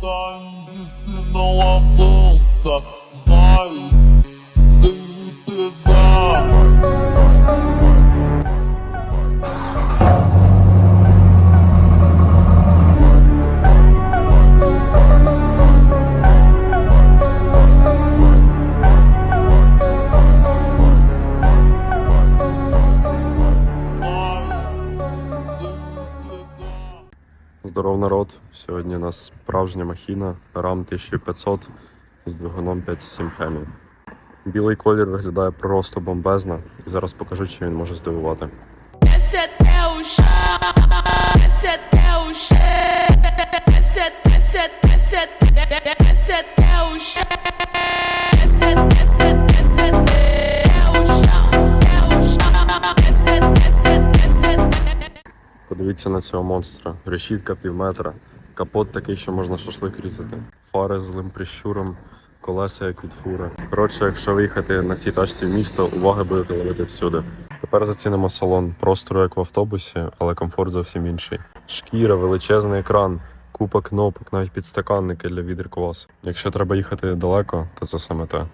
i'm gonna die. Здоров народ! Сьогодні у нас справжня махіна RAM 1500 з двигуном 5.7 Hemi. Білий колір виглядає просто бомбезно, і зараз покажу, чи він може здивувати. Подивіться на цього монстра. Решітка пів метра, капот такий, що можна шашлик різати, фари злим прищуром, колеса як від фури. Коротше, якщо виїхати на цій тачці в місто, уваги будете ловити всюди. Тепер зацінимо салон. Простору як в автобусі, але комфорт зовсім інший. Шкіра, величезний екран, купа кнопок, навіть підстаканники для відер квас. Якщо треба їхати далеко, то це саме те.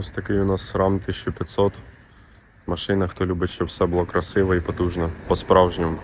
Ось такий у нас RAM 1500. Машина, хто любить, щоб все було красиво і потужно, по-справжньому.